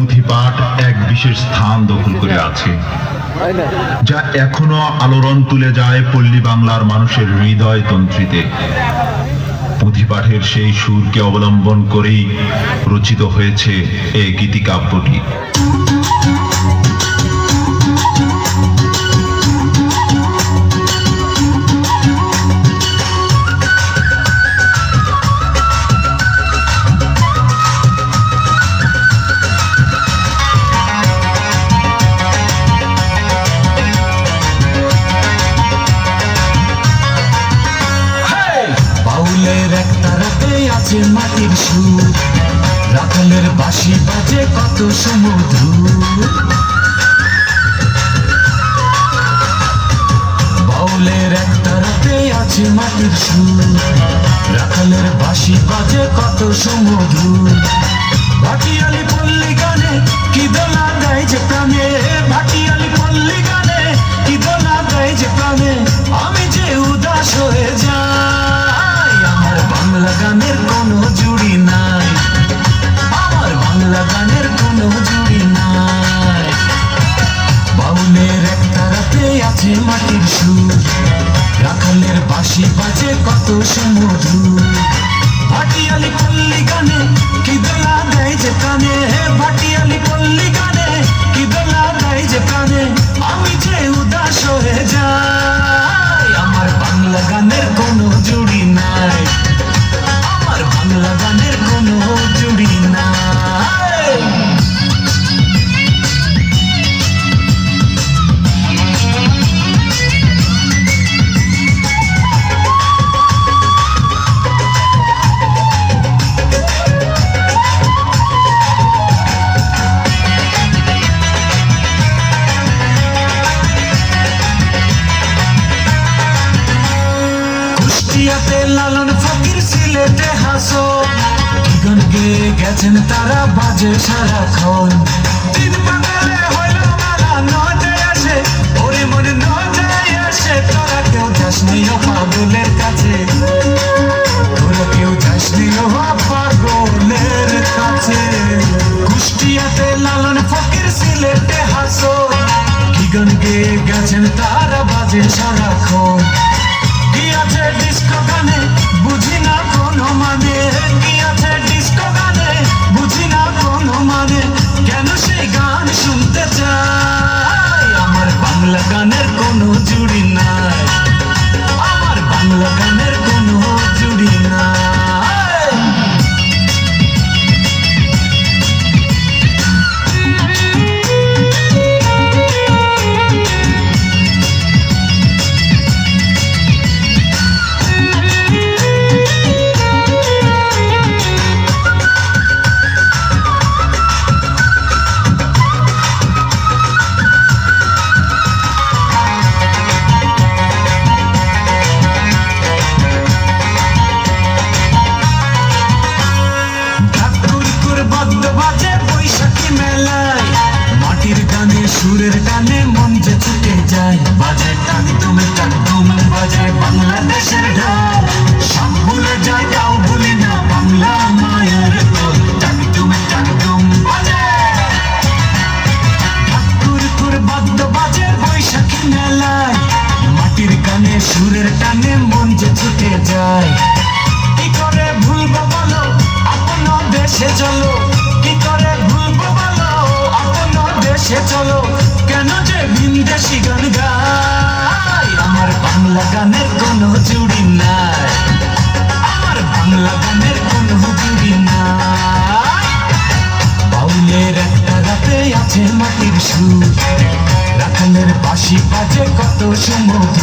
পুঁথিপাঠ এক বিশেষ স্থান দখল করে আছে, যা এখনও আলোড়ন তুলে যায় পল্লী বাংলার মানুষের হৃদয় তন্ত্রীতে। পুঁথিপাঠের সেই সুরকে অবলম্বন করেই রচিত হয়েছে এই গীতিকাব্যটি। আছে মাটির সুর। রাখালের বাঁশি বাজে কত সমুদ্র। বাউলের একটা তারাতে আছে মাটির সুর। রাখালের বাঁশি বাজে কত সমুদ্র। ভাটিয়ালি পল্লী গানে কি দোলা যে প্রাণে? মাটির সুর। রাখালের বাঁশি বাজে কত সমুদ্র ভাটিয়ালি পল্লী গানে কি দোলা দেয় যে কানে? ভাটিয়ালি পল্লী গানে কি দোলা দেয় যে কানে? আমি যে উদাস হয়ে যাই, আমার বাংলা গানের কোনো জুড়ি নাই। কুষ্টিয়াতে লালন ফকির সিলেটে হাসো গান গেয়ে গেছেন তারা, বাজে সারাক্ষণ। তিন বাঙালে হইল মালা নজে আসে, ওরে মনে নজে আসে, তোরা কেউ যাস নি ও পাগলের কাছে। তোরা কেউ যাস নি ও পাগলের কাছে। কুষ্টিয়াতে লালন ফকির সিলেটে হাসো গান গেয়ে গেছেন তারা, বাজে সারাক্ষণ। সুরের টানে মন যে ছুটে যায়। কি করে ভুলবো বলো? আপন দেশে চলো। কি করে ভুলবো বলো? আপন দেশে চলো। কেন যে ভিনদেশি গান গাই আমার বাংলা গানের কোনো জুড়ি নাই। আমার বাংলা গানের কোনো জুড়ি নাই। বাউলের একটা রাতে আছে মাটির সুর। রাখালের বাঁশি বাজে কত সমুদ্র